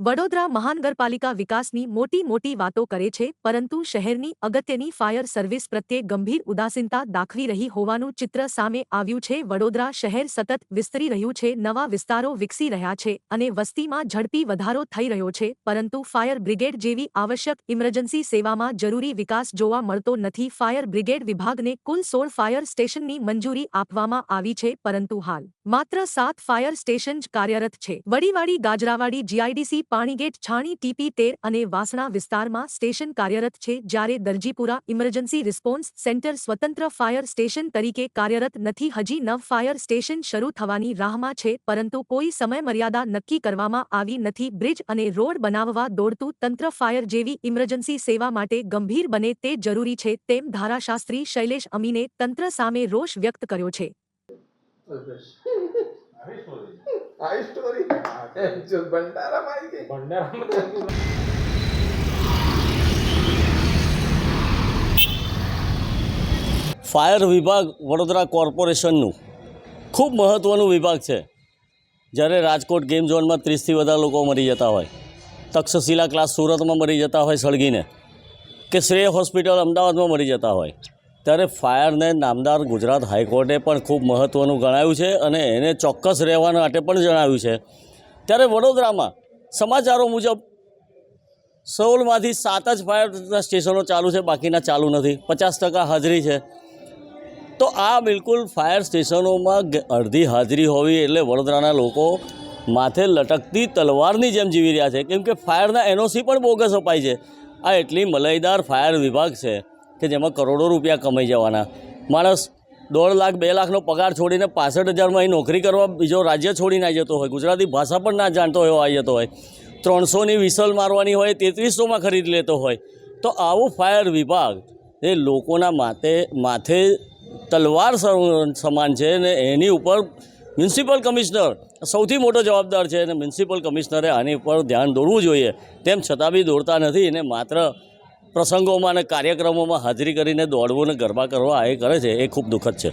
વડોદરા મહાનગરપાલિકા વિકાસની મોટી મોટી વાતો કરે છે, પરંતુ શહેરની અગત્યની ફાયર સર્વિસ પ્રત્યે ગંભીર ઉદાસીનતા દાખવી રહી હોવાનું ચિત્ર સામે આવ્યું છે. વડોદરા શહેર સતત વિસ્તરી રહ્યું છે, નવા વિસ્તારો વિકસી રહ્યા છે અને વસ્તીમાં ઝડપી વધારો થઈ રહ્યો છે, પરંતુ ફાયર બ્રિગેડ જેવી આવશ્યક ઇમરજન્સી સેવામાં જરૂરી વિકાસ જોવા મળતો નથી. ફાયર બ્રિગેડ વિભાગને કુલ સોળ ફાયર સ્ટેશનની મંજૂરી આપવામાં આવી છે, પરંતુ હાલ માત્ર સાત ફાયર સ્ટેશન જ કાર્યરત છે. વડીવાડી, ગાજરાવાડી, જીઆઈડીસી પાણીગેટ છાણી ટીપી તેર અને વાસણા વિસ્તારમાં સ્ટેશન કાર્યરત છે જ્યારે દરજીપુરા ઇમરજન્સી રિસ્પોન્સ સેન્ટર સ્વતંત્ર ફાયર સ્ટેશન તરીકે કાર્યરત નથી. હજી નવ ફાયર સ્ટેશન શરૂ થવાની રાહમાં છે પરંતુ કોઈ સમયમર્યાદા નક્કી કરવામાં આવી નથી. બ્રિજ અને રોડ બનાવવા દોડતું તંત્ર ફાયર જેવી ઇમરજન્સી સેવા માટે ગંભીર બને તે જરૂરી છે તેમ ધારાશાસ્ત્રી શૈલેષ અમીને તંત્ર સામે રોષ વ્યક્ત કર્યો છે. આવી સ્ટોરી જો ભંડારામાં આવી ગઈ. ભંડારામાં ફાયર વિભાગ વડોદરા કોર્પોરેશનનું ખૂબ મહત્ત્વનું વિભાગ છે. જ્યારે રાજકોટ ગેમ ઝોનમાં ત્રીસથી વધારે લોકો મરી જતા હોય તક્ષશિલા ક્લાસ સુરતમાં મરી જતા હોય સળગીને કે શ્રેય હોસ્પિટલ અમદાવાદમાં મરી જતા હોય ત્યારે ફાયરને નામદાર ગુજરાત હાઈકોર્ટે પણ ખૂબ મહત્ત્વનું ગણાવ્યું છે અને એને ચોક્કસ રહેવા માટે પણ જણાવ્યું છે. ત્યારે વડોદરામાં સમાચારો મુજબ સોળમાંથી સાત જ ફાયર સ્ટેશનો ચાલુ છે, બાકીના ચાલુ નથી. પચાસ ટકા હાજરી છે. તો આ બિલકુલ ફાયર સ્ટેશનોમાં અડધી હાજરી હોવી એટલે વડોદરાના લોકો માથે લટકતી તલવારની જેમ જીવી રહ્યા છે. કેમ કે ફાયરના એનઓસી પણ બોગસ અપાય છે. આ એટલી મલઈદાર ફાયર વિભાગ છે. કે જેમાં કરોડો રૂપિયા કમાઈ જવાના. માણસ દોઢ લાખ, બે લાખનો પગાર છોડીને પાસઠ હજારમાં અહીં નોકરી કરવા બીજો રાજ્ય છોડીને આવી જતો હોય, ગુજરાતી ભાષા પણ ના જાણતો હોય આવી જતો હોય. ત્રણસોની વિસલ મારવાની હોય, તેત્રીસોમાં ખરીદ લેતો હોય. તો આવું ફાયર વિભાગ, એ લોકોના માથે માથે તલવાર સમાન છે ને એની ઉપર મ્યુનિસિપલ કમિશનર સૌથી મોટો જવાબદાર છે અને મ્યુનિસિપલ કમિશનરે આની ઉપર ધ્યાન દોરવું જોઈએ. તેમ છતાં બી દોડતા નથી અને માત્ર પ્રસંગોમાં અને કાર્યક્રમોમાં હાજરી કરીને દોડવું અને ગરબા કરવા એ કરે છે, એ ખૂબ દુઃખદ છે.